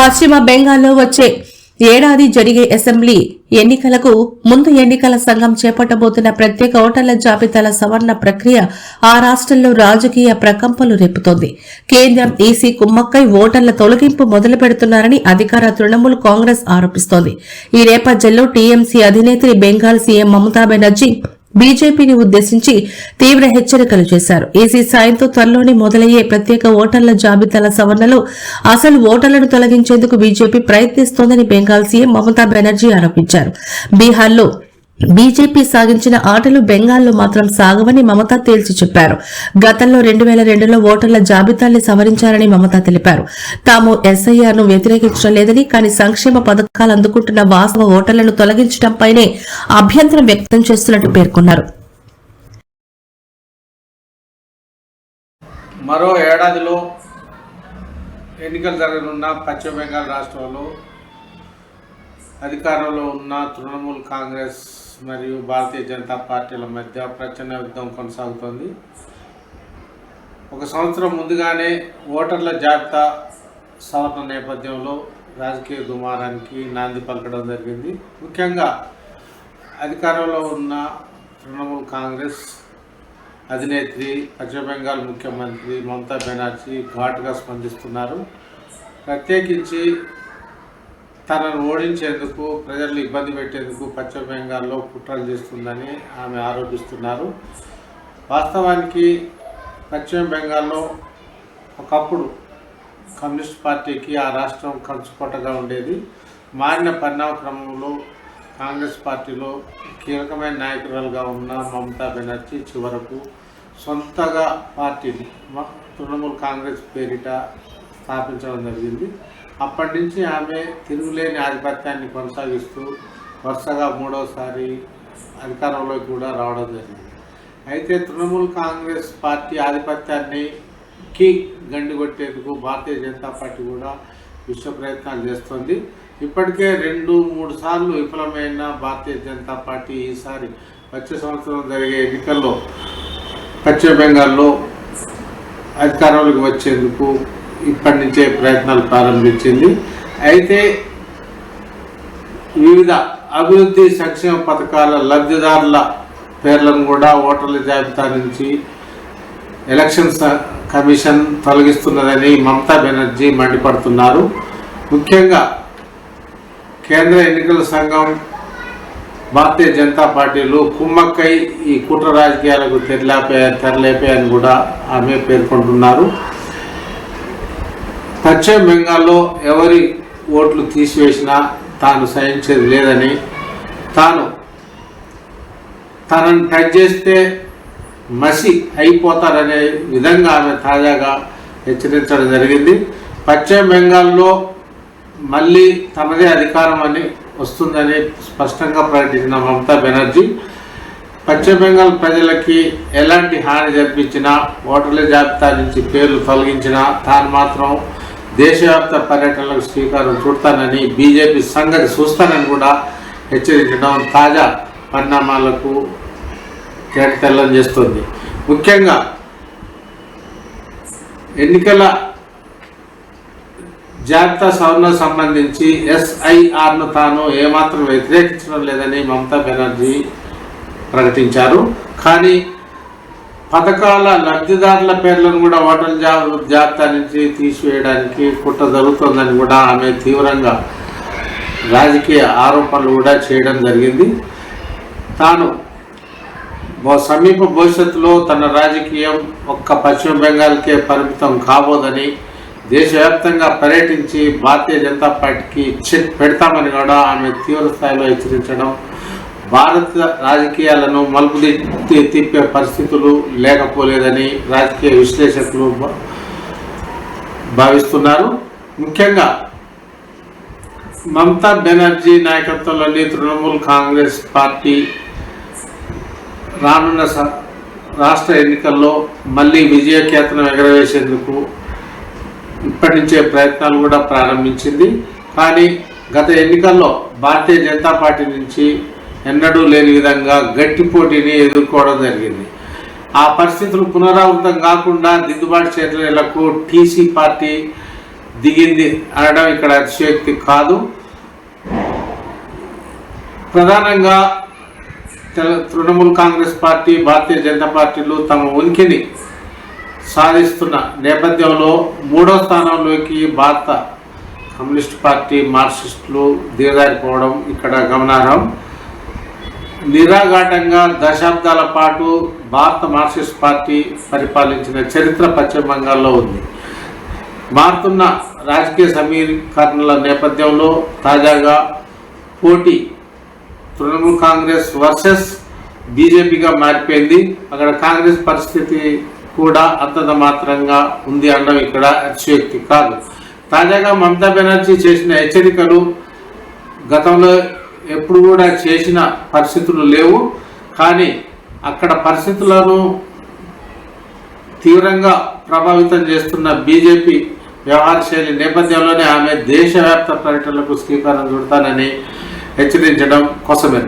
పశ్చిమ బెంగాల్లో వచ్చే ఏడాది జరిగే అసెంబ్లీ ఎన్నికలకు ముందు ఎన్నికల సంఘం చేపట్టబోతున్న ప్రత్యేక ఓటర్ల జాబితాల సవరణ ప్రక్రియ ఆ రాష్ట్రంలో రాజకీయ ప్రకంపలు రేపుతోంది. కేంద్రం ఈసీ కుమ్మక్కై ఓటర్ల తొలగింపు మొదలు పెడుతున్నారని అధికార తృణమూల్ కాంగ్రెస్ ఆరోపిస్తోంది. ఈ నేపథ్యంలో టీఎంసీ అధినేత్రి బెంగాల్ సీఎం మమతా బెనర్జీ బీజేపీని ఉద్దేశించి తీవ్ర హెచ్చరికలు చేశారు. ఈసీ సాయంతో త్వరలోనే మొదలయ్యే ప్రత్యేక ఓటర్ల జాబితాల సవరణలో అసలు ఓటర్లను తొలగించేందుకు బీజేపీ ప్రయత్నిస్తోందని బెంగాల్ సీఎం మమతా బెనర్జీ ఆరోపించారు. బీహార్లో బీజేపీ సాగించిన ఆటలు బెంగాల్లో మాత్రం సాగవని మమత తేల్చి చెప్పారు. గతంలో రెండు వేల రెండులో ఓటర్ల జాబితాల్ని సవరించారని మమత తెలిపారు. తాము ఎస్ఐఆర్ను వ్యతిరేకించడం లేదని కానీ సంక్షేమ పథకాలు అందుకుంటున్న వాస్తవ ఓటర్లను తొలగించడంపైనే అభ్యంతరం వ్యక్తం చేస్తున్నట్టు పేర్కొన్నారు. మరో ఏడాదిలో ఎన్నికలు జరగనున్న పశ్చిమ బెంగాల్ రాష్ట్రంలో అధికారంలో ఉన్న తృణమూల్ కాంగ్రెస్ మరియు భారతీయ జనతా పార్టీల మధ్య ప్రచన్న యుద్ధం కొనసాగుతోంది. ఒక సంవత్సరం ముందుగానే ఓటర్ల జాబితా సవరణ నేపథ్యంలో రాజకీయ దుమారానికి నాంది పలకడం జరిగింది. ముఖ్యంగా అధికారంలో ఉన్న తృణమూల్ కాంగ్రెస్ అధినేత్రి పశ్చిమ బెంగాల్ ముఖ్యమంత్రి మమతా బెనర్జీ ఘాటుగా స్పందిస్తున్నారు. ప్రత్యేకించి తనను ఓడించేందుకు ప్రజలను ఇబ్బంది పెట్టేందుకు పశ్చిమ బెంగాల్లో కుట్రలు చేస్తుందని ఆమె ఆరోపిస్తున్నారు. వాస్తవానికి పశ్చిమ బెంగాల్లో ఒకప్పుడు కమ్యూనిస్ట్ పార్టీకి ఆ రాష్ట్రం కంచుకోటగా ఉండేది. మారిన పరిణామ క్రమంలో కాంగ్రెస్ పార్టీలో కీలకమైన నాయకురాలుగా ఉన్న మమతా బెనర్జీ చివరకు సొంతగా పార్టీని తృణమూల్ కాంగ్రెస్ పేరిట స్థాపించడం జరిగింది. అప్పటి నుంచి ఆమె తిరుగులేని ఆధిపత్యాన్ని కొనసాగిస్తూ వరుసగా మూడవసారి అధికారంలోకి కూడా రావడం జరిగింది. అయితే తృణమూల్ కాంగ్రెస్ పార్టీ ఆధిపత్యాన్ని కి గండి కొట్టేందుకు భారతీయ జనతా పార్టీ కూడా విశ్వ ప్రయత్నాలు చేస్తోంది. ఇప్పటికే రెండు మూడు సార్లు విఫలమైన భారతీయ జనతా పార్టీ ఈసారి వచ్చే సంవత్సరం జరిగే ఎన్నికల్లో పశ్చిమ బెంగాల్లో అధికారంలోకి వచ్చేందుకు ఇప్పటి నుంచే ప్రయత్నాలు ప్రారంభించింది. అయితే వివిధ అభివృద్ధి సంక్షేమ పథకాల లబ్ధిదారుల పేర్లను కూడా ఓటర్ల జాబితా నుంచి ఎలక్షన్ కమిషన్ తొలగిస్తున్నదని మమతా బెనర్జీ మండిపడుతున్నారు. ముఖ్యంగా కేంద్ర ఎన్నికల సంఘం భారతీయ జనతా పార్టీలు కుమ్మక్కై ఈ కుట్ర రాజకీయాలకు తెరలేపే తెరలేపాయని కూడా ఆమె పేర్కొంటున్నారు. పశ్చిమ బెంగాల్లో ఎవరి ఓట్లు తీసివేసినా తాను సహించేది లేదని తాను తనను టచ్ చేస్తే మసి అయిపోతారనే విధంగా ఆమె తాజాగా హెచ్చరించడం జరిగింది. పశ్చిమ బెంగాల్లో మళ్ళీ తనదే అధికారం అని వస్తుందని స్పష్టంగా ప్రకటించిన మమతా బెనర్జీ పశ్చిమ బెంగాల్ ప్రజలకి ఎలాంటి హాని జరిపించినా ఓటర్ల జాబితా నుంచి పేర్లు తొలగించినా తాను మాత్రం దేశవ్యాప్త పర్యటనలకు శ్రీకారం చుడతానని బీజేపీ సంగతి చూస్తానని కూడా హెచ్చరించడం తాజా పరిణామాలకు కేటతెల్లం చేస్తుంది. ముఖ్యంగా ఎన్నికల జాబితా సవరణ సంబంధించి ఎస్ఐఆర్ను తాను ఏమాత్రం వ్యతిరేకించడం లేదని మమతా బెనర్జీ ప్రకటించారు. కానీ పథకాల లబ్ధిదారుల పేర్లను కూడా ఓటర్ల జా జాబితా నుంచి తీసివేయడానికి కుట్ర జరుగుతుందని కూడా ఆమె తీవ్రంగా రాజకీయ ఆరోపణలు కూడా చేయడం జరిగింది. తాను సమీప భవిష్యత్తులో తన రాజకీయం ఒక్క పశ్చిమ బెంగాల్కే పరిమితం కాబోదని దేశవ్యాప్తంగా పర్యటించి భారతీయ జనతా పార్టీకి చెక్ పెడతామని కూడా ఆమె తీవ్ర స్థాయిలో హెచ్చరించడం భారత రాజకీయాలను మలుపు తిప్పే పరిస్థితులు లేకపోలేదని రాజకీయ విశ్లేషకులు భా- భావిస్తున్నారు. ముఖ్యంగా మమతా బెనర్జీ నాయకత్వంలోని తృణమూల్ కాంగ్రెస్ పార్టీ రానున్న స- రాష్ట్ర ఎన్నికల్లో మళ్ళీ విజయకేతనం ఎగరవేసేందుకు ఇప్పటి నుంచే ప్రయత్నాలు కూడా ప్రారంభించింది. కానీ గత ఎన్నికల్లో భారతీయ జనతా పార్టీ నుంచి ఎన్నడూ లేని విధంగా గట్టి పోటీని ఎదుర్కోవడం జరిగింది. ఆ పరిస్థితులు పునరావృతం కాకుండా దిద్దుబాటు చర్యలకు టీసీ పార్టీ దిగింది అనడం ఇక్కడ అతిశయోక్తి కాదు. ప్రధానంగా తృణమూల్ కాంగ్రెస్ పార్టీ భారతీయ జనతా పార్టీలు తమ ఉనికిని సాధిస్తున్న నేపథ్యంలో మూడో స్థానంలోకి భారత కమ్యూనిస్ట్ పార్టీ మార్క్సిస్టులు దిగజారిపోవడం ఇక్కడ గమనార్హం. నిరాఘాటంగా దశాబ్దాల పాటు భారత మార్క్సిస్ట్ పార్టీ పరిపాలించిన చరిత్ర పశ్చిమ బంగాల్లో ఉంది. మారుతున్న రాజకీయ సమీకరణల నేపథ్యంలో తాజాగా పోటీ తృణమూల్ కాంగ్రెస్ వర్సెస్ బీజేపీగా మారిపోయింది. అక్కడ కాంగ్రెస్ పరిస్థితి కూడా అంతంత మాత్రంగా ఉంది అనడం ఇక్కడ అతిశయోక్తి కాదు తాజాగా మమతా బెనర్జీ చేసిన హెచ్చరికలు గతంలో ఎప్పుడు కూడా చేసిన పరిస్థితులు లేవు. కానీ అక్కడ పరిస్థితులను తీవ్రంగా ప్రభావితం చేస్తున్న బీజేపీ వ్యవహార శైలి నేపథ్యంలోనే ఆమె దేశవ్యాప్త పర్యటనలకు శ్రీకారం చుడతానని హెచ్చరించడం కోసమే